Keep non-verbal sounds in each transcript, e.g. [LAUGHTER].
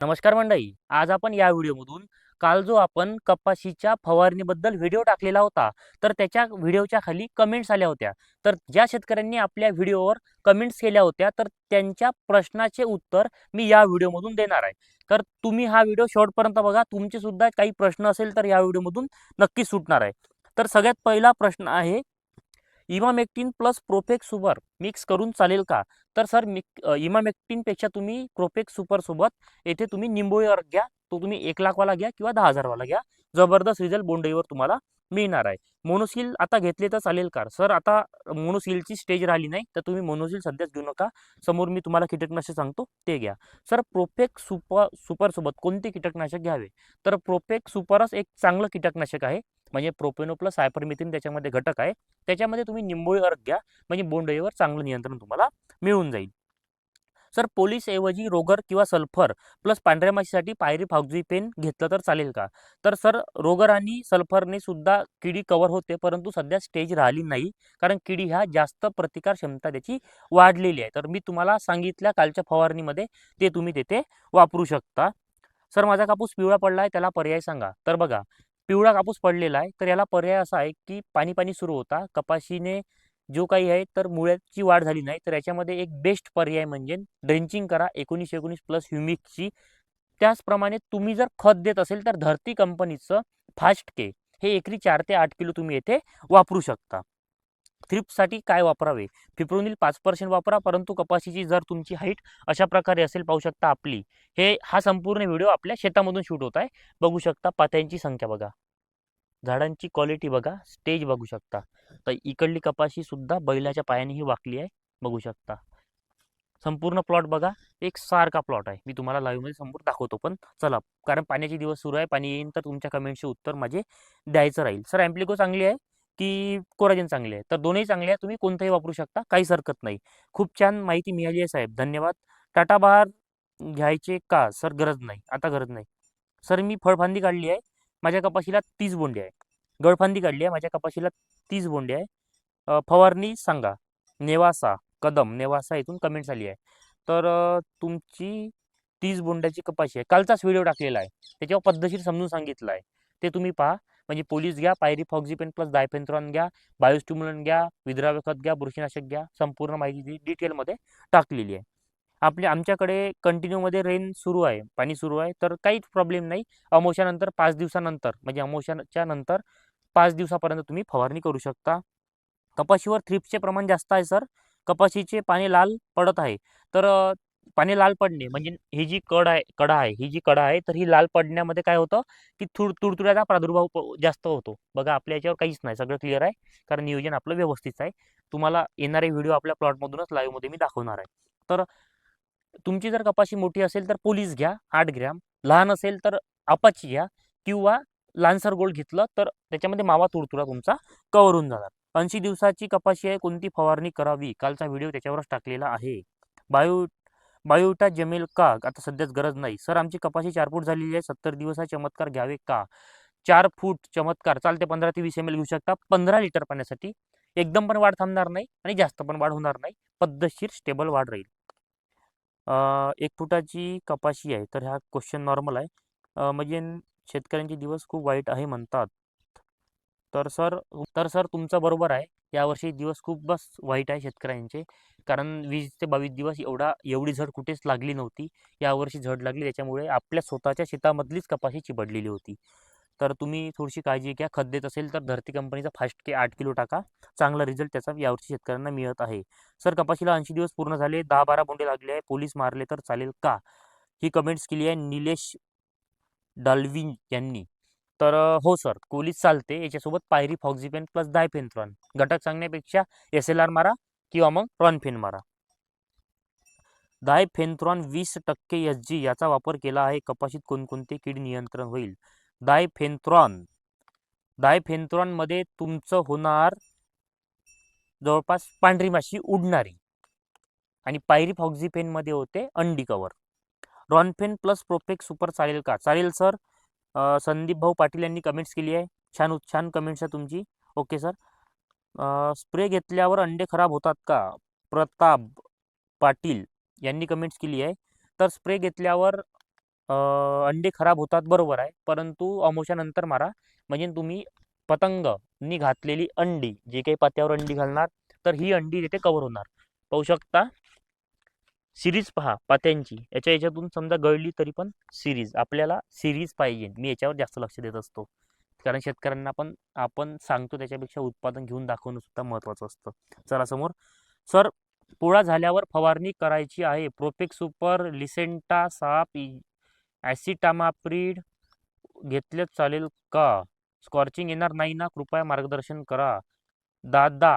नमस्कार मंडळी आज आपण या व्हिडिओमधून काल जो आपण कपाशीच्या फवारणीबद्दल व्हिडिओ टाकलेला होता तर त्याच्या व्हिडिओच्या खाली कमेंट्स आल्या होत्या. तर ज्या शेतकऱ्यांनी आपल्या व्हिडिओवर कमेंट्स केल्या होत्या तर त्यांच्या प्रश्नाचे उत्तर मी या व्हिडिओमधून देणार आहे. तर तुम्ही हा व्हिडिओ शेवटपर्यंत बघा तुमचे सुद्धा काही प्रश्न असेल तर या व्हिडिओमधून नक्कीच सुटणार आहे. तर सगळ्यात पहिला प्रश्न आहे emamectin plus Profex super mix करून चालेल का? तर सर मिक इमामेक्टिनपेक्षा तुम्ही प्रोफेक सुपरसोबत येथे तुम्ही निंबोळी अर्क घ्या तो तुम्ही एक लाखवाला घ्या किंवा दहा हजारवाला घ्या. जबरदस्त रिझल्ट बोंडईवर तुम्हाला मिळणार आहे. मोनोसिल आता घेतले तर चालेल का? सर आता मोनोसिलची स्टेज राहिली नाही तर तुम्ही मोनोसिल सध्याच घेऊ नका. समोर मी तुम्हाला कीटकनाशक सांगतो ते घ्या. सर प्रोफेक सुपर सुपरसोबत कोणते कीटकनाशक घ्यावे? तर प्रोफेक सुपरच एक चांगलं कीटकनाशक आहे. म्हणजे प्रोपेनो प्लस सायपरमिथिन त्याच्यामध्ये घटक आहे. त्याच्यामध्ये तुम्ही निंबोळी अर्क घ्या. म्हणजे बोंडईवर चांगलं नियंत्रण तुम्हाला मिळून जाईल. सर पोलीस ऐवजी रोगर किंवा सल्फर प्लस पांढऱ्या माशीसाठी पायरी पेन घेतलं तर चालेल का? तर सर रोगर आणि सल्फरने सुद्धा किडी कव्हर होते परंतु सध्या स्टेज राहिली नाही कारण किडी ह्या जास्त प्रतिकार क्षमता त्याची वाढलेली आहे. तर मी तुम्हाला सांगितल्या कालच्या फवारणीमध्ये ते तुम्ही तेथे वापरू शकता. सर माझा कापूस पिवळा पडला आहे त्याला पर्याय सांगा. तर बघा पिवळा कापूस पडलेला आहे तर याला पर्याय असा आहे की पाणी पाणी सुरू होता कपाशीने जो काही आहे तर मुळ्याची वाढ झाली नाही तर याच्यामध्ये एक बेस्ट पर्याय म्हणजे ड्रेंचिंग करा एकोणीस एकोणीस प्लस ह्युमिकची त्याचप्रमाणे तुम्ही जर खत देत असेल तर धरती कंपनीचं फास्ट के हे एकरी चार ते आठ किलो तुम्ही येथे वापरू शकता. थ्रिपसाठी काय वापरावे? फिप्रोनिल पाच पर्सेंट वापरा परंतु कपाशीची जर तुमची हाईट अशा प्रकारे असेल पाहू शकता आपली. हे हा संपूर्ण व्हिडिओ आपल्या शेतामधून शूट होत आहे. बघू शकता पात्यांची संख्या बघा. झाडांची क्वालिटी बघा स्टेज बघू शकता. तर इकडली कपाशी सुद्धा बैलाच्या पायाने ही वाकली आहे बघू शकता. संपूर्ण प्लॉट बघा एक सारखा प्लॉट आहे. मी तुम्हाला लाईव्हमध्ये समोर दाखवतो पण चला कारण पाण्याचे दिवस सुरू आहे पाणी येईन तर तुमच्या कमेंटचे उत्तर माझे द्यायचं राहील. सर ॲम्प्लिको चांगली आहे की कोराजन चांगली आहे? तर दोन्ही चांगले आहे तुम्ही कोणतंही वापरू शकता काहीच हरकत नाही. खूप छान माहिती मिळाली आहे साहेब. धन्यवाद. टाटा बहार घ्यायचे का? सर गरज नाही. आता गरज नाही. सर मी फळफांदी काढली आहे. माझ्या कपाशीला तीस बोंडे आहे गळफांदी काढली आहे माझ्या कपाशीला तीस बोंडे आहे फवारणी सांगा. नेवासा कदम नेवासा इथून कमेंट्स आली आहे. तर तुमची तीस बोंड्याची कपाशी आहे. कालचाच व्हिडिओ टाकलेला आहे. त्याच्यावर पद्धतशीर समजून सांगितलं आहे. ते तुम्ही पहा. म्हणजे पोलीस घ्या पायरी फॉक्झिपेन प्लस डायफेन्थ्रॉन घ्या बायोस्टिम्युलन घ्या विद्राव्य खत घ्या बुरशीनाशक घ्या संपूर्ण माहिती डिटेलमध्ये टाकलेली आहे. आपल्या आमच्याकडे कंटिन्यूमध्ये रेन सुरू आहे पाणी सुरू आहे तर काहीच प्रॉब्लेम नाही. अमोशानंतर पाच दिवसानंतर म्हणजे अमोशाच्या नंतर पाच दिवसापर्यंत तुम्ही फवारणी करू शकता. कपाशीवर थ्रिप्सचे प्रमाण जास्त आहे सर. कपाशीचे पाणी लाल पडत आहे. तर पाणी लाल पडणे म्हणजे ही जी कड आहे कडा आहे ही जी कडा आहे तर ही लाल पडण्यामध्ये काय होतं की तुड तुडतुड्याचा प्रादुर्भाव जास्त होतो. बघा आपल्या याच्यावर काहीच नाही सगळं क्लिअर आहे. कारण नियोजन आपलं व्यवस्थित आहे. तुम्हाला येणारे व्हिडिओ आपल्या प्लॉटमधूनच लाईव्हमध्ये मी दाखवणार आहे. तर तुमची जर कपाशी मोठी असेल तर पोलीस घ्या आठ ग्रॅम. लहान असेल तर अपाची घ्या किंवा लान्सर गोल्ड घेतलं तर त्याच्यामध्ये मावा तुडतुडा तुमचा कव्हर होऊन जाणार. ऐंशी दिवसाची कपाशी आहे कोणती फवारणी करावी? कालचा व्हिडिओ त्याच्यावरच टाकलेला आहे. बायो बायोटा जमेल का? आता सध्याच गरज नाही. सर आमची कपाशी चार फूट झालेली आहे. सत्तर दिवसा चमत्कार घ्यावे का? चार फूट चमत्कार. चालते पंधरा ते वीस एम एल घेऊ शकता. पंधरा लिटर पाण्यासाठी एकदम पण वाढ थांबणार नाही आणि जास्त पण वाढ होणार नाही. पद्धतशीर स्टेबल वाढ राहील. एक फुटाची कपाशी आहे. तर हा क्वेश्चन नॉर्मल आहे. म्हणजे शेतकऱ्यांचे दिवस खूप वाईट आहे म्हणतात. तर सर तर सर तुमचा बरोबर आहे. यावर्षी दिवस खूपच वाईट आहे शेतकऱ्यांचे. कारण वीस ते बावीस दिवस एवढा एवढी झड कुठेच लागली नव्हती. यावर्षी झड लागली. त्याच्यामुळे आपल्या स्वतःच्या शेतामधलीच कपाशी चिबडलेली होती. तर तुम्ही थोडीशी काळजी घ्या. खत देत असेल तर धरती कंपनीचा फास्ट के आठ किलो टाका. चांगला रिझल्ट त्याचा यावर्षी शेतकऱ्यांना मिळत आहे. सर कपाशीला ऐंशी दिवस पूर्ण झाले. दहा बारा बोंडे लागले आहे पोलीस मारले तर चालेल का? ही कमेंट्स केली आहे निलेश डाल्विन यांनी. तर हो सर कोलीस चालते. याच्यासोबत पायरी फॉक्झिपेन प्लस डायफेन्थ्रॉन घटक सांगण्यापेक्षा एस एल आर मारा किंवा मग रॉनफेन मारा. दाय फेनथ्रॉन वीस टक्के एस जी याचा वापर केला आहे. कपाशीत कोणकोणते कीड नियंत्रण होईल? डायफेन्थ्रॉन. डायफेन्थ्रॉनमध्ये तुमचं होणार जवळपास पांढरी माशी उडणारी आणि पायरी फॉक्झिपेनमध्ये होते अंडी कवर रॉनफेन प्लस प्रोपेक सुपर चालेल का? चालेल सर. संदीप भाऊ पाटील यांनी कमेंट्स केली आहे. छान छान कमेंट्स आहे तुमची. ओके सर स्प्रे घेतल्यावर अंडे खराब होतात का? प्रताप पाटील यांनी कमेंट्स केली आहे. तर स्प्रे घेतल्यावर अंडे खराब होतात बरोबर आहे. परंतु अमोशानंतर मारा. म्हणजे तुम्ही पतंगनी घातलेली अंडी जे काही पात्यावर अंडी घालणार तर ही अंडी तिथे कव्हर होणार. पाहू शकता? सिरीज पहा पात्यांची. याच्या याच्यातून समजा गळली तरी पण सिरीज आपल्याला सिरीज पाहिजे. मी याच्यावर जास्त लक्ष देत असतो. कारण शेतकऱ्यांना पण आपण सांगतो त्याच्यापेक्षा उत्पादन घेऊन दाखवणं सुद्धा महत्त्वाचं असतं. चला समोर. सर पोळा झाल्यावर फवारणी करायची आहे. प्रोपेक सुपर लिसेंटा साप ॲसिटामाप्रीड घेतले चालेल का? स्कॉर्चिंग येणार नाही ना? कृपया मार्गदर्शन करा. दादा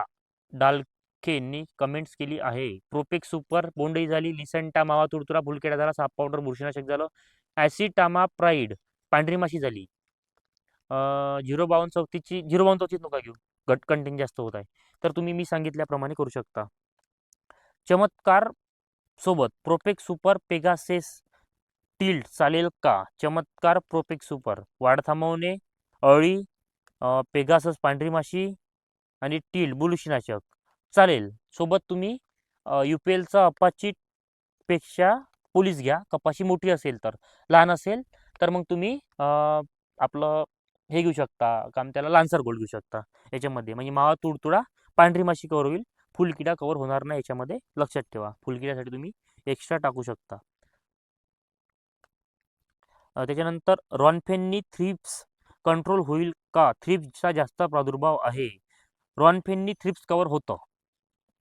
डालखेंनी कमेंट्स केली आहे. प्रोपेक सुपर बोंडई झाली. लिसेंटा मावा तुडतुरा फुलकेडा झाला साप पावडर बुरशीनाशक झालं. ॲसिटामा प्राईड पांढरी माशी झाली. झिरो बावन्न चौथीची झिरो बावन्न चौथीत नका घेऊ. घट जास्त होत आहे. तर तुम्ही मी सांगितल्याप्रमाणे करू शकता. चमत्कार सोबत प्रोपेक सुपर पेगासेस टिल्ट चालेल का? चमत्कार प्रोपेक सुपर वाढ थांबवणे अळी पेगासस पांढरी माशी आणि टील बुलुशीनाशक. चालेल. सोबत तुम्ही यू पी एलचा अपाचीपेक्षा पोलीस घ्या. कपाशी मोठी असेल तर. लहान असेल तर मग तुम्ही आपलं हे घेऊ शकता. काम त्याला लान्सर गोल्ड घेऊ शकता. याच्यामध्ये. म्हणजे मावा तुडतुडा पांढरी माशी कवर होईल. फुलकिडा कवर होणार नाही याच्यामध्ये. लक्षात ठेवा. फुलकिड्यासाठी तुम्ही एक्स्ट्रा टाकू शकता. त्याच्यानंतर रॉनफेननी थ्रिप्स कंट्रोल होईल का? थ्रिप्सचा जास्त प्रादुर्भाव आहे. रॉनफेननी थ्रिप्स कवर होतं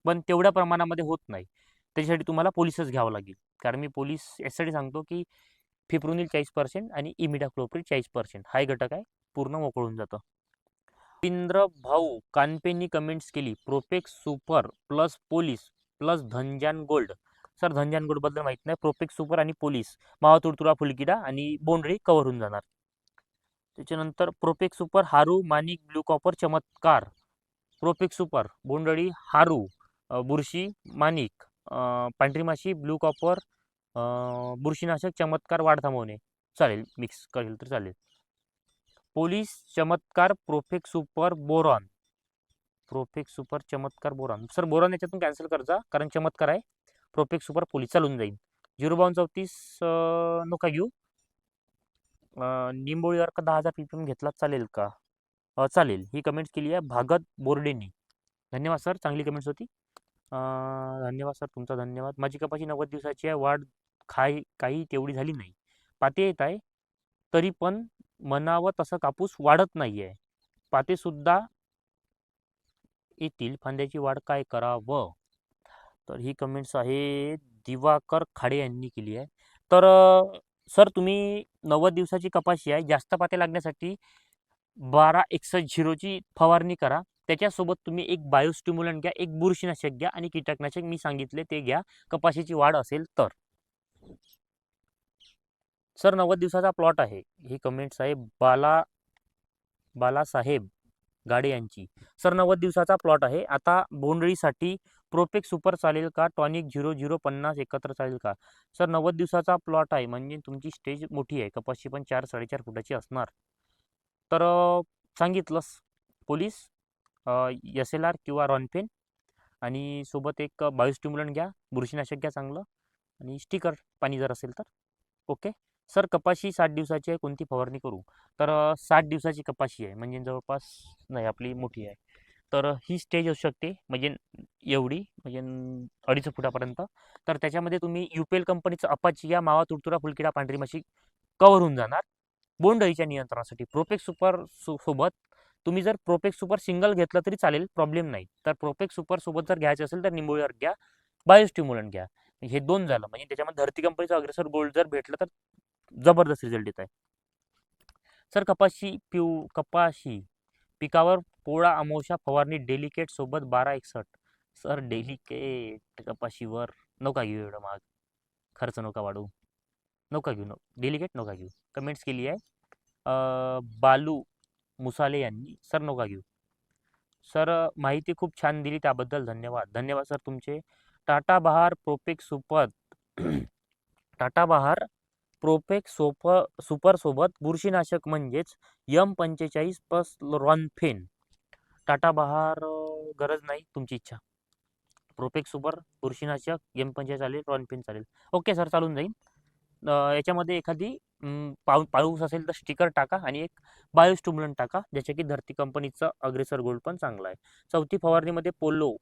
पण तेवढ्या प्रमाणामध्ये होत नाही. त्याच्यासाठी तुम्हाला पोलिसच घ्यावं लागेल. कारण मी पोलीस यासाठी सांगतो की फिप्रोनिल चाळीस पर्सेंट आणि इमिडाक्लोप्रिड चाळीस पर्सेंट. हा घटक आहे पूर्ण मोकळून जातं. रवींद्र भाऊ कानपेंनी कमेंट्स केली प्रोपेक्स सुपर प्लस पोलीस प्लस धनजान गोल्ड. सर धनजानगडबद्दल माहीत नाही. प्रोपेक्स सुपर आणि पोलीस. मावा तुडतुडा फुलकिडा आणि बोंडळी कव्हर होऊन जाणार. त्याच्यानंतर प्रोपेक्स सुपर हारू मानिक ब्लू कॉपर चमत्कार. प्रोपेक्स सुपर बोंडळी हारू बुरशी मानिक पांढरी माशी ब्लू कॉपर बुरशीनाशक चमत्कार वाढ थांबवणे. चालेल मिक्स करेल तर चालेल. पोलीस चमत्कार Profex super boron. Profex super चमत्कार बोरॉन. सर बोरॉन याच्यातून कॅन्सल करजा कारण चमत्कार आहे. प्रोफेक्ट सुपर पोलीस चालून जाईल. झिरो बावन चौतीस नका घेऊ. अं, निंबोळीवर का दहा हजार पी पी एम घेतला चालेल का? चालेल. ही कमेंट्स केली आहे भागत बोर्डेने. धन्यवाद सर चांगली कमेंट्स होती. धन्यवाद सर तुमचा धन्यवाद. माझी कपाशी नव्वद दिवसाची आहे. वाढ खाय काही तेवढी झाली नाही. पाते येत आहे. तरी पण मनावं तसं कापूस वाढत नाही आहे पातेसुद्धा येतील. फांद्याची वाढ काय करावं? तर ही कमेंट्स आहे दिवाकर खाडे यांनी केली आहे. तर सर तुम्ही नव्वद दिवसाची कपाशी आहे जास्त पाते लागण्यासाठी बारा एकसष्ट झिरोची फवारणी करा. त्याच्यासोबत तुम्ही एक बायोस्टिम्युलंट घ्या एक बुरशीनाशक घ्या आणि कीटकनाशक मी सांगितले ते घ्या. कपाशीची वाढ असेल तर. सर नव्वद दिवसाचा प्लॉट आहे. ही कमेंट्स आहे बाला बालासाहेब गाडे यांची. सर नव्वद दिवसाचा प्लॉट आहे. आता बोंडळीसाठी प्रोपेक सुपर चालेल का? टॉनिक झिरो झिरो पन्नास एकत्र चालेल का? सर नव्वद दिवसाचा प्लॉट आहे म्हणजे तुमची स्टेज मोठी आहे कपाशी पण चार साडेचार फुटाची असणार. तर सांगितलंस पोलीस एस एल आर किंवा रॉनपेन आणि सोबत एक बायोस्टिम्युलंट घ्या बुरशीनाशक घ्या चांगलं आणि स्टिकर पाणी जर असेल तर. ओके? सर कपाशी साठ दिवसाची आहे कोणती फवारणी करू? तर साठ दिवसाची कपाशी आहे म्हणजे जवळपास नाही आपली मोठी आहे. तर ही स्टेज असू शकते म्हणजे एवढी म्हणजे अडीच फुटापर्यंत. तर त्याच्यामध्ये तुम्ही यू पी एल कंपनीचं अपाची या मावा तुडतुरा फुलकिडा पांढरी माशी कवर होऊन जाणार. बोंडअळीच्या नियंत्रणासाठी प्रोपेक्स सुपर सो सोबत तुम्ही जर प्रोपेक्स सुपर सिंगल घेतलं तरी चालेल प्रॉब्लेम नाही. तर प्रोपेक्स सुपर सोबत जर घ्यायचं असेल तर निंबोळीवर घ्या बायोस्टिम्युलंट घ्या. हे दोन झालं म्हणजे त्याच्यामध्ये धरती कंपनीचं अग्रेसर गोल्ड जर भेटलं तर जबरदस्त रिझल्ट येत आहे. सर कपाशी पिऊ कपाशी पिकावर पोळा अमोशा फवारणी डेलिकेट सोबत बारा एकसठ सर डेलिकेट कपाशीवर नका घेऊ एवढं महाग. खर्च नका वाढवू. नका घेऊ न डेलिकेट नका घेऊ. कमेंट्स केली आहे. बालू मुसाले यांनी. सर नका घेऊ. सर माहिती खूप छान दिली त्याबद्दल धन्यवाद. धन्यवाद सर तुमचे. टाटा बहार प्रोपेक सुपत. [CLEARS THROAT] टाटा बहार प्रोफेक सोप सुपरसोबत बुरशीनाशक म्हणजेच यम पंचेचाळीस प्लस रॉनफेन. टाटा बहार गरज नाही तुमची इच्छा. प्रोफेक सुपर बुरशीनाशक यम पंचेचाळीस चालेल रॉनफेन चालेल. ओके सर चालून जाईल याच्यामध्ये एखादी पाऊ पाऊस असेल तर स्टिकर टाका आणि एक बायोस्टुमुलंट टाका ज्याच्या की धरती कंपनीचा अग्रेसर गोल्ड पण चांगला आहे. चौथी फवारणीमध्ये पोलो.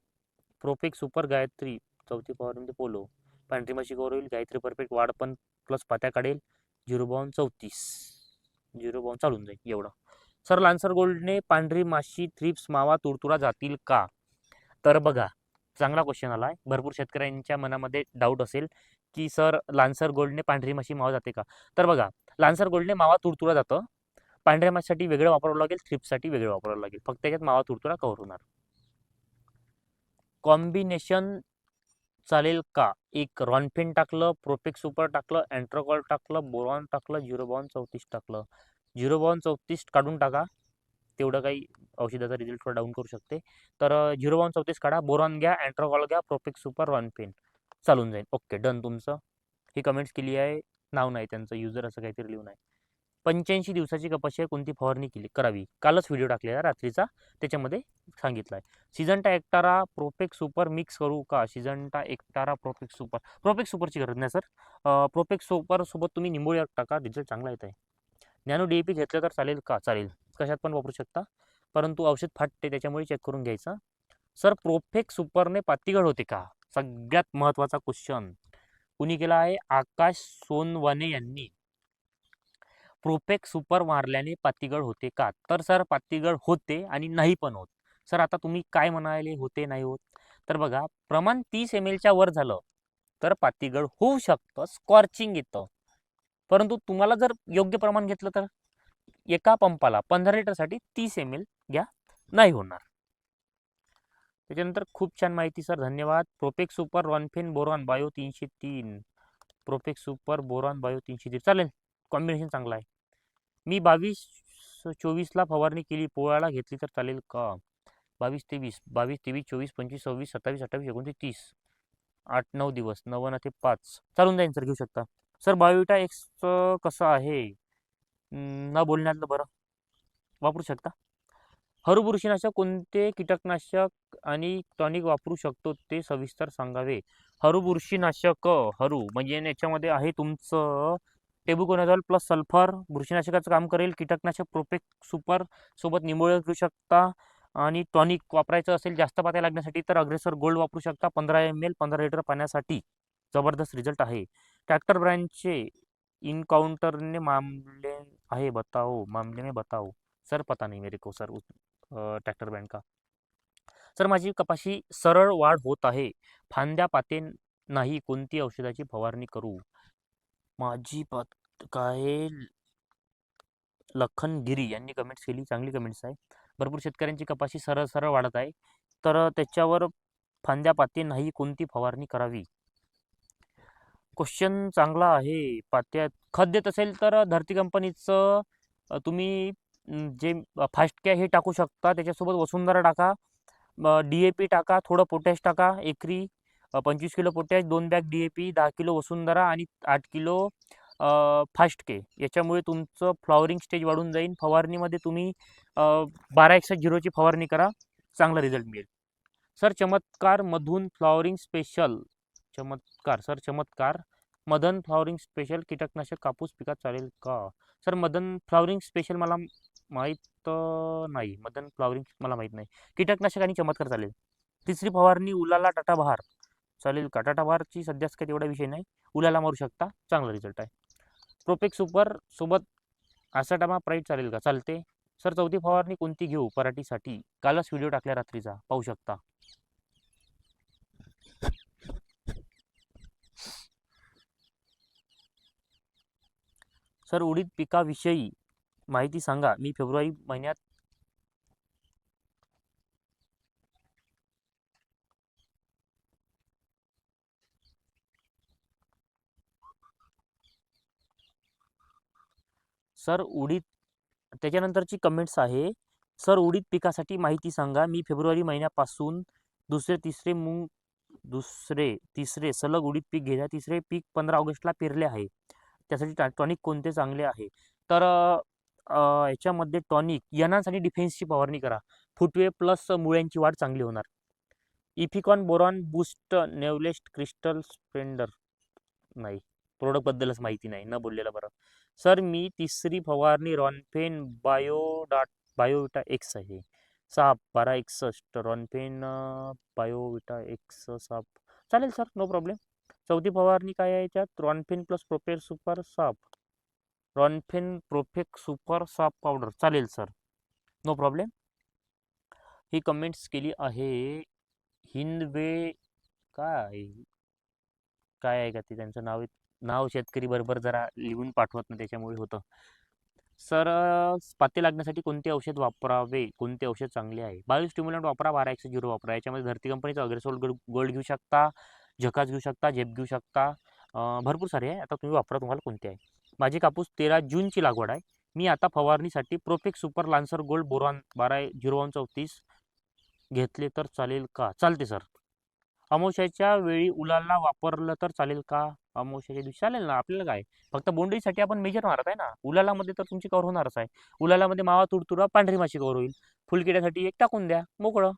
प्रोफेक सुपर गायत्री चौथी फवारणीमध्ये पोलो. पांढरी माशी कवर होईल गायत्री परफेक्ट वाढ पण प्लस पात्या काढेल. झिरो बावन चौतीस. झिरो बावन चालून जाईल एवढं. सर लान्सर गोल्डने पांढरी माशी थ्रिप्स मावा तुडतुडा जातील का? तर बघा चांगला क्वेश्चन आला आहे भरपूर शेतकऱ्यांच्या मनामध्ये डाऊट असेल की सर लान्सर गोल्डने पांढरी माशी मावा जाते का? तर बघा लान्सर गोल्डने मावा तुडतुडा जातं. पांढऱ्या माशीसाठी वेगळं वापरावं लागेल थ्रिप्ससाठी वेगळं वापरावं लागेल. फक्त त्याच्यात मावा तुडतुडा कव्हर होणार. कॉम्बिनेशन चालेल का? एक रॉनफिन टाकलं प्रोपेक सुपर टाकलं अँट्रोकॉल टाकलं बोरॉन टाकलं झिरो बॉन चौतीस टाकलं. झिरो बॉन चौतीस काढून टाका. तेवढं काही औषधाचा रिझल्ट थोडा डाऊन करू शकते. तर झिरो बॉन चौतीस काढा बोरॉन घ्या अँट्रोकॉल घ्या प्रोपेक सुपर रॉनफिन चालून जाईल. ओके डन तुमचं. ही कमेंट्स केली आहे. नाव नाही त्यांचं युजर असं काहीतरी लिहून आहे. पंच्याऐंशी दिवसाची कपाशी कोणती फवारणी केली? करावी. कालच व्हिडिओ टाकलेला रात्रीचा. त्याच्यामध्ये सांगितला आहे सिजंटा एकटारा प्रोपेक सुपर मिक्स करू का? सिजंटा एकटारा प्रोपेक सुपर प्रोपेक सुपरची गरज नाही सर प्रोपेक सुपरसोबत तुम्ही निंबोळी टाका. रिझल्ट चांगला येत आहे नॅनो डी ए पी घेतलं तर चालेल का? चालेल. कशात पण वापरू शकता. परंतु औषध फाटते त्याच्यामुळे चेक करून घ्यायचं. सर प्रोफेक सुपरने पातीगड होते का? सगळ्यात महत्त्वाचा क्वेश्चन कुणी केला आहे? आकाश सोनवाने यांनी. प्रोपेक सुपर मारल्याने पातीगळ होते का? तर सर पातीगळ होते आणि नाही पण होत. सर आता तुम्ही काय म्हणाले? होते नाही होत? तर बघा प्रमाण तीस एम एलच्या वर झालं तर पातीगळ होऊ शकतं स्कॉर्चिंग येतं. परंतु तुम्हाला जर योग्य प्रमाण घेतलं तर? एका पंपाला पंधरा लिटरसाठी तीस एम एल घ्या नाही होणार. त्याच्यानंतर खूप छान माहिती सर. धन्यवाद. प्रोपेक सुपर रॉनफेन बोरॉन बायो तीनशे तीन. प्रोपेक सुपर बोरॉन बायो तीनशे तीन. चालेल. कॉम्बिनेशन चांगला आहे. मी बावीस चोवीसला फवारणी केली पोळ्याला घेतली तर चालेल का? बावीस तेवीस बावीस तेवीस चोवीस पंचवीस सव्वीस सत्तावीस अठ्ठावीस एकोणतीस तीस आठ नऊ दिवस नव्वद ते पाच. चालून जाईल सर घेऊ शकता. सर बायोविटा एक्सचं कसं आहे? न बोलण्यातलं बरं. वापरू शकता? हरू बुरशीनाशक कोणते कीटकनाशक आणि टॉनिक वापरू शकतो ते सविस्तर सांगावे? हरुबुरशीनाशक हरु हरू म्हणजे याच्यामध्ये आहे तुमचं टेबुकोनाझॉल प्लस सल्फर बुरशीनाशकाचं काम करेल. कीटकनाशक प्रोपेक सुपर सोबत निंबोळे घेऊ शकता. आणि टॉनिक वापरायचं असेल जास्त पात्या लागण्यासाठी तर अग्रेसर गोल्ड वापरू शकता. पंधरा एम एल पंधरा लिटर पाण्यासाठी जबरदस्त रिझल्ट आहे. ट्रॅक्टर ब्रँडचे इनकाउंटरने मामले आहे बताओ मामले में बताओ. सर पता नाही मेरे को सर ट्रॅक्टर ब्रँड का? सर माझी कपाशी सरळ वाढ होत आहे. फांद्या पाते नाही कोणती औषधाची फवारणी करू? माझी काय? लखन गिरी यांनी कमेंट्स केली चांगली कमेंट्स आहे. भरपूर शेतकऱ्यांची कपाशी सरळ सरळ वाढत आहे. तर त्याच्यावर फांद्या पाते नाही कोणती फवारणी करावी? क्वेश्चन चांगला आहे. पात्यात खत देत असेल तर धरती कंपनीचं तुम्ही जे फास्ट कॅ हे टाकू शकता. त्याच्यासोबत वसुंधरा टाका. डी ए पी टाका थोडं पोटॅश टाका एकरी पंचवीस किलो पोटॅश दोन बॅग डी ए पी दहा किलो वसुंधरा आणि आठ किलो फास्ट के. याच्यामुळे तुमचं फ्लॉवरिंग स्टेज वाढून जाईल. फवारणीमध्ये तुम्ही बारा एकशे झिरोची फवारणी करा. चांगला रिझल्ट मिळेल. सर चमत्कार मधून फ्लॉवरिंग स्पेशल. चमत्कार. सर चमत्कार. मदन फ्लॉवरिंग स्पेशल कीटकनाशक कापूस पिकात चालेल का? सर मदन फ्लॉवरिंग स्पेशल मला माहीत नाही. मदन फ्लॉवरिंग मला माहीत नाही. कीटकनाशक आणि चमत्कार चालेल. तिसरी फवारणी उलाला टाटा बहार. चालेल का? टाटा सध्याच काही तेवढा विषय नाही. उलाला मारू शकता. चांगला रिझल्ट आहे. प्रोपेक सुपर सोबत आसाटामा प्राईट चालेल का? चालते. सर चौथी फवारणी कोणती घेऊ पराठीसाठी? कालच व्हिडिओ टाकल्या रात्रीचा. पाहू शकता. सर उडीद पिकाविषयी माहिती सांगा. मी फेब्रुवारी महिन्यात सर उडीद त्याच्यानंतरची कमेंट्स आहे सर उडीद पिकासाठी माहिती सांगा मी फेब्रुवारी महिन्यापासून दुसरे तिसरे मूग दुसरे तिसरे सलग उडीद पीक घेण्या तिसरे पीक पंधरा ऑगस्टला पेरले आहे. त्यासाठी टा टॉनिक कोणते चांगले आहे? तर याच्यामध्ये टॉनिक यनासाठी डिफेन्सची फवारणी करा. फुटवे प्लस मुळ्यांची वाढ चांगली होणार. इफिकॉन बोरॉन बूस्ट नेवलेस्ट क्रिस्टल स्प्लेंडर नाही प्रोडक्टबद्दलच माहिती नाही न बोललेलं बरं. सर मी तिसरी फवारणी रॉनफेन बायोडाट बायोविटा एक्स आहे. साप बारा एकसष्ट रॉनफेन बायोविटा एक्स साप. चालेल सर नो प्रॉब्लेम. चौथी फवारणी काय आहे याच्यात? रॉनफेन प्लस प्रोपेर सुपर साप. रॉनफेन प्रोफेक सुपर साप पावडर. चालेल सर नो प्रॉब्लेम. ही कमेंट्स केली आहे हिंदवे काय काय आहे का ते त्यांचं नाव? आहे- नाव शेतकरी बरोबर जरा लिहून पाठवत नाही त्याच्यामुळे होतं. सर पाते लागण्यासाठी कोणते औषध वापरावे? कोणते औषध चांगले आहे? बायोस्टिम्युलंट वापरा बारा एकशे झिरो वापरा. याच्यामध्ये धरती कंपनीचं अग्रेसोल गोल्ड गोल्ड घेऊ शकता झकास घेऊ शकता झेप घेऊ शकता. भरपूर सारे आहे. आता तुम्ही वापरा तुम्हाला कोणते आहे? माझी कापूस तेरा जूनची लागवड आहे. मी आता फवारणीसाठी प्रोफेक्ट सुपर लान्सर गोल्ड बोरॉन बारा झिरो वन चौतीस घेतले तर चालेल का? चालते सर. अमावश्याच्या वेळी उलाला वापरलं तर चालेल का? अमावस्याच्या दिवशी चालेल ना आपल्याला काय? फक्त बोंडळीसाठी आपण मेजर मारत आहे ना. उलालामध्ये तर तुमची कवर होणारच आहे. उलालामध्ये मावा तुडतुडा पांढरी माशी कवर होईल. फुलकिड्यासाठी एक टाकून द्या मोकळं.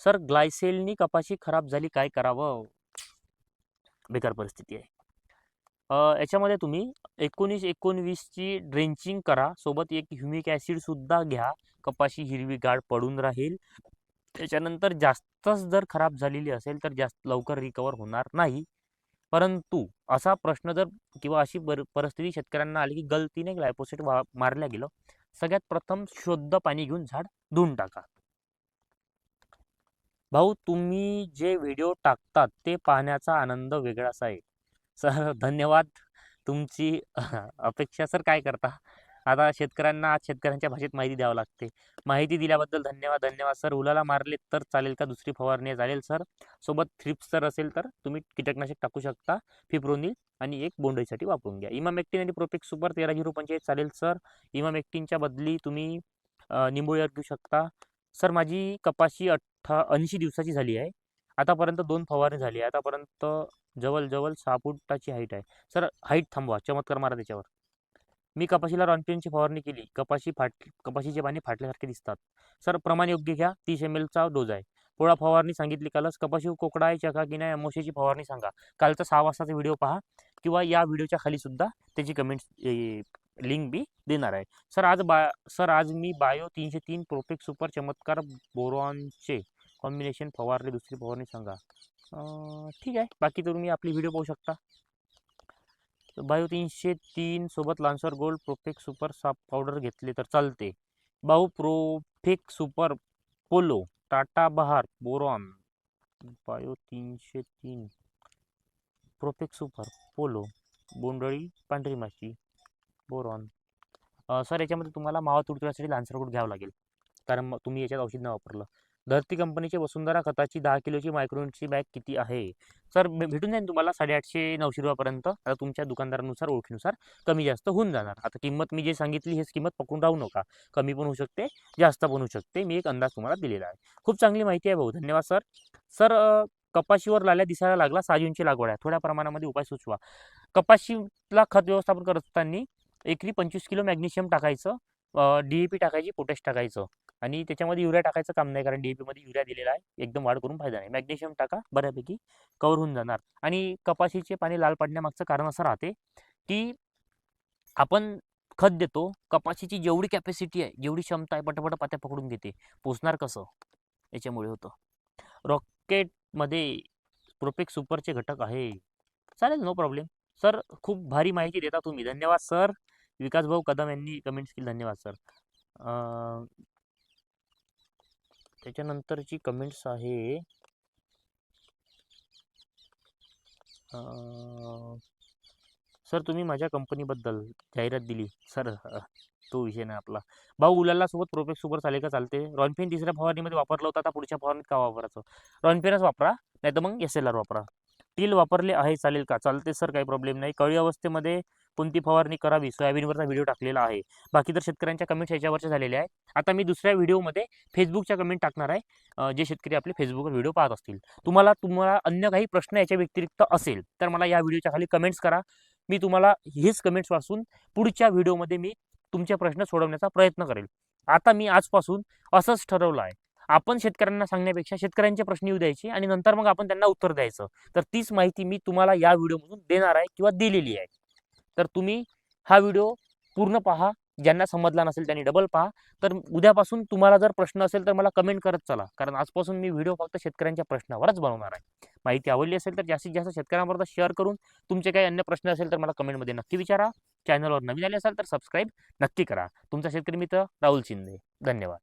सर ग्लायसेलनी कपाशी खराब झाली काय करावं? बेकार परिस्थिती आहे. याच्यामध्ये तुम्ही एकोणीस एकोणवीसची ड्रेंचिंग करा. सोबत एक ह्युमिक ॲसिडसुद्धा घ्या. कपाशी हिरवी गाड पडून राहील. त्याच्यानंतर जास्तच जर खराब झालेली असेल तर जास्त लवकर रिकवर होणार नाही. परंतु असा प्रश्न जर किंवा अशी बर परिस्थिती शेतकऱ्यांना आली की गलतीने ग्लायपोसेट वा मारल्या गेलं सगळ्यात प्रथम शुद्ध पाणी घेऊन झाड धुवून टाका. भाऊ तुम्ही जे व्हिडिओ टाकतात ते पाहण्याचा आनंद वेगळाच आहे. सर धन्यवाद. तुमची अपेक्षा सर काय करता? आता शेतकऱ्यांना आज शेतकऱ्यांच्या भाषेत माहिती द्यावं लागते. माहिती दिल्याबद्दल धन्यवाद. धन्यवाद सर. उलाला मारले तर चालेल का? दुसरी फवारणी चालेल सर? सोबत थ्रिप्स जर असेल तर तुम्ही कीटकनाशक टाकू शकता फिप्रोनिल आणि एक बोंडईसाठी वापरून घ्या. इमामेक्टिन आणि प्रोपेक्स सुपर तेरा झिरो पंचेचाळीस चालेल सर. इमामेक्टिनच्या बदली तुम्ही अ, घेऊ शकता. सर माझी कपाशी अठ्ठा ऐंशी दिवसाची झाली आहे. आतापर्यंत दोन फवारणी झाली आहे. आतापर्यंत जवळजवळ सहा फुटाची हाईट आहे. सर हाईट थांबवा. चमत्कार मारा त्याच्यावर. मी कपाशीला रॉनपेनची फवारणी केली. कपाशी फाट कपाशीचे पाणी फाटल्यासारखे दिसतात. सर प्रमाण योग्य घ्या. तीस एम एलचा डोज आहे. पोळा फवारणी सांगितली कालच. कपाशी कोकडा आहे चका की नाही अमोशीची फवारणी सांगा. कालचा सहा वाजताचा व्हिडिओ पहा किंवा या व्हिडिओच्या खाली सुद्धा त्याची कमेंट्स लिंक बी देणार आहे. सर आज बा सर आज मी बायो तीनशे तीन प्रोफेक्ट सुपर चमत्कार बोरॉनचे कॉम्बिनेशन फवारले दुसरी फवारणी सांगा. ठीक आहे. बाकी तुम्ही आपली व्हिडिओ पाहू शकता. बायो तीनशे तीन सोबत लान्सर गोल्ड प्रोफेक्ट सुपर साप पावडर घेतले तर चालते. बाऊ प्रोफेक सुपर पोलो टाटा बहार बोरॉन बायो तीनशे तीन. प्रोफेक सुपर पोलो बोंडळी पांढरी माशी बोरॉन सर याच्यामध्ये तुम्हाला मावा तुडतुड्यासाठी लान्सर गोल्ड घ्यावं लागेल. कारण मग तुम्ही याच्यात औषध न वापरलं. धरती कंपनीचे वसुंधरा खताची दहा किलोची मायक्रोनची बॅग किती आहे? सर भेटून जाईल तुम्हाला साडेआठशे नऊशे रुपयापर्यंत. आता तुमच्या दुकानदारानुसार ओळखीनुसार कमी जास्त होऊन जाणार. आता किंमत मी जे सांगितली हेच किंमत पकडून राहू नका. कमी पण होऊ शकते जास्त पण होऊ शकते. मी एक अंदाज तुम्हाला दिलेला आहे. खूप चांगली माहिती आहे भाऊ. धन्यवाद सर. सर कपाशीवर लाल्या दिसायला लागला. साजूंची लागवड आहे. थोड्या प्रमाणामध्ये उपाय सुचवा. कपाशीला खत व्यवस्थापन करत असताना एकरी पंचवीस किलो मॅग्नेशियम टाकायचं. डी ए पी टाकायची पोटॅश टाकायचं. आणि त्याच्यामध्ये युरिया टाकायचं काम नाही कारण डी मध्ये युरिया दिलेला आहे. एकदम वाढ करून फायदा नाही. मॅग्नेशियम टाका बऱ्यापैकी कवर होऊन जाणार. आणि कपाशीचे पाणी लाल पडण्यामागचं कारण असं राहते की आपण खत देतो कपाशीची जेवढी कॅपॅसिटी आहे जेवढी क्षमता आहे पटापट पात्या पकडून घेते. पोचणार कसं? याच्यामुळे होतं. रॉकेटमध्ये प्रोपेक सुपरचे घटक आहे. चालेल नो प्रॉब्लेम सर खूप भारी माहिती देता तुम्ही. धन्यवाद सर. विकास भाऊ कदम यांनी कमेंट्स केली. धन्यवाद सर. त्याच्यानंतरची कमेंट्स आहे. सर तुम्ही माझ्या कंपनीबद्दल जाहिरात दिली. सर तो विषय नाही आपला. भाऊ उलाला सोबत प्रोफेक्ट सुपर चालेल का? चालते रॉनफेन तिसऱ्या फवारणीमध्ये वापरलं होतं. आता पुढच्या फवारणीत का वापरायचं? रॉनफेनच वापरा. नाही तर मग एस एल आर वापरा. टील वापरले आहे चालेल का? चालते सर काही प्रॉब्लेम नाही. कळी अवस्थेमध्ये कोणती फवारणी करावी? सोयाबीनवरचा व्हिडिओ टाकलेला आहे. बाकी तर शेतकऱ्यांच्या कमेंट्स याच्यावरच्या झालेल्या आहे आता मी दुसऱ्या व्हिडिओमध्ये फेसबुकच्या कमेंट टाकणार आहे. जे शेतकरी आपले फेसबुकवर व्हिडिओ पाहत असतील. तुम्हाला तुम्हाला अन्य काही प्रश्न याच्या व्यतिरिक्त असेल तर मला या व्हिडिओच्या खाली कमेंट्स करा. मी तुम्हाला हेच कमेंट्स वाचून पुढच्या व्हिडिओमध्ये मी तुमचे प्रश्न सोडवण्याचा प्रयत्न करेल. आता मी आजपासून असंच ठरवलं आहे. आपण शेतकऱ्यांना सांगण्यापेक्षा शेतकऱ्यांचे प्रश्न येऊ द्यायचे आणि नंतर मग आपण त्यांना उत्तर द्यायचं. तर तीच माहिती मी तुम्हाला या व्हिडिओमधून देणार आहे किंवा दिलेली आहे. तर तुम्ही हा व्हिडिओ पूर्ण पहा. ज्यांना समजला नसेल त्यांनी डबल पहा. तर उद्यापासून तुम्हाला जर प्रश्न असेल तर मला कमेंट करत चला. कारण आजपासून मी व्हिडिओ फक्त शेतकऱ्यांच्या प्रश्नावरच बनवणार आहे. माहिती आवडली असेल तर जास्तीत जास्त शेतकऱ्यांपर्यंत शेअर करून तुमचे काही अन्य प्रश्न असेल तर मला कमेंटमध्ये नक्की विचारा. चॅनलवर नवीन आले असाल तर सबस्क्राईब नक्की करा. तुमचा शेतकरी मित्र राहुल शिंदे. धन्यवाद.